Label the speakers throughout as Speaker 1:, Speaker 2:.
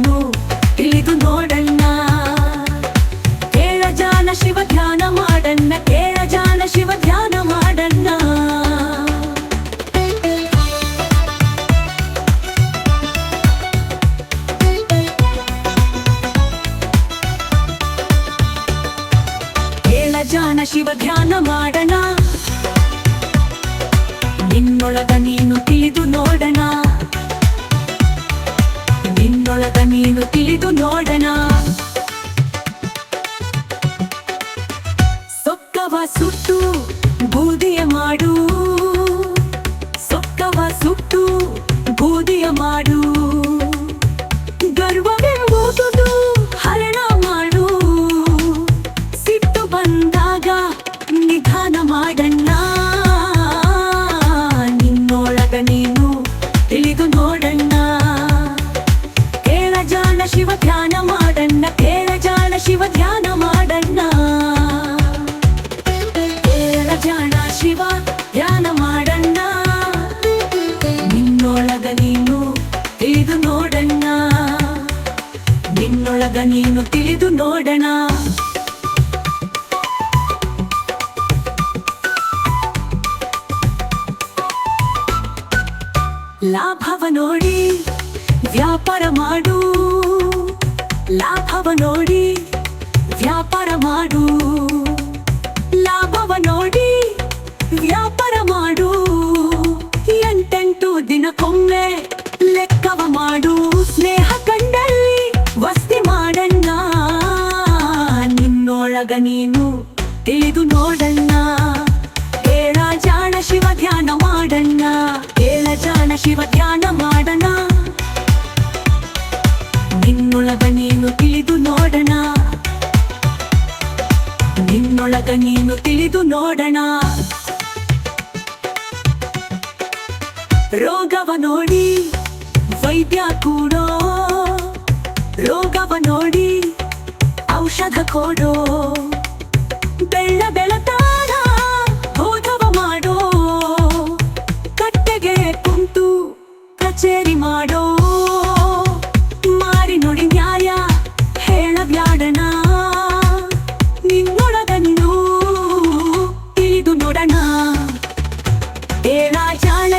Speaker 1: ನೀನು ಇಳಿದು ನೋಡಣ್ಣ ನೀನು ತಿಳಿದು ನೋಡಣ. ಸೊಕ್ಕವ ಸುಟ್ಟು ಬೂದಿಯ ಜಾಣ ಶಿವ ಧ್ಯಾನ ಮಾಡಣ್ಣ ಕೇಳ ಜಾಣ ಶಿವ ಧ್ಯಾನ ಮಾಡಣ್ಣ. ಕೇಳ ಜಾಣ ಶಿವ ಧ್ಯಾನ ಮಾಡಣ್ಣ. ನಿನ್ನೊಳಗ ನೀನು ತಿಳಿದು ನೋಡಣ್ಣ. ನಿನ್ನೊಳಗ ನೀನು ತಿಳಿದು ನೋಡಣ. ಲಾಭವ ನೋಡಿ ವ್ಯಾಪಾರ ಮಾಡು. ಲಾಭವ ನೋಡಿ, ವ್ಯಾಪಾರ ಮಾಡು. ಲಾಭವ ನೋಡಿ, ವ್ಯಾಪಾರ ಮಾಡು. ಎಂಟೆಂಟು ದಿನಕ್ಕೊಮ್ಮೆ ಲೆಕ್ಕವ ಮಾಡು. ಸ್ನೇಹ ಕಂಡಲ್ಲಿ ವಸ್ತಿ ಮಾಡಣ್ಣ. ನಿನ್ನೊಳಗ ನೀನು ತಿಳಿದು ನೋಡಣ್ಣ. ಏಳ ಜಾಣ ಶಿವ ಧ್ಯಾನ ಮಾಡಣ್ಣ. ಏಳ ಜಾಣ ಶಿವ ಧ್ಯಾನ ಮಾಡಣ ನಿನ್ನೊಳಗ ನೀನು ತಿಳಿದು ನೋಡಣ. ನಿನ್ನೊಳಗ ನೀನು ತಿಳಿದು ನೋಡಣ. ರೋಗವ ನೋಡಿ, ವೈದ್ಯ ಕೂಡೋ. ರೋಗವ ನೋಡಿ, ಔಷಧ ಕೊಡೋ.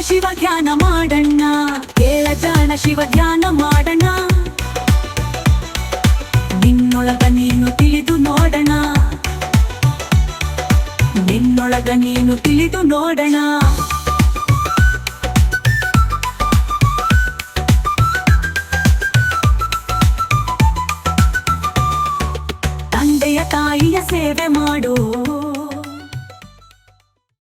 Speaker 1: ಶಿವ ಧ್ಯಾನ ಮಾಡಣ್ಣ. ಕೇಳ ಜಾಣ ಶಿವ ಧ್ಯಾನ ಮಾಡಣ ನಿನ್ನೊಳಗ ನೀನು ತಿಳಿದು ನೋಡಣ. ನಿನ್ನೊಳಗ ನೀನು ತಿಳಿದು ನೋಡಣ. ತಂದೆಯ ತಾಯಿಯ ಸೇವೆ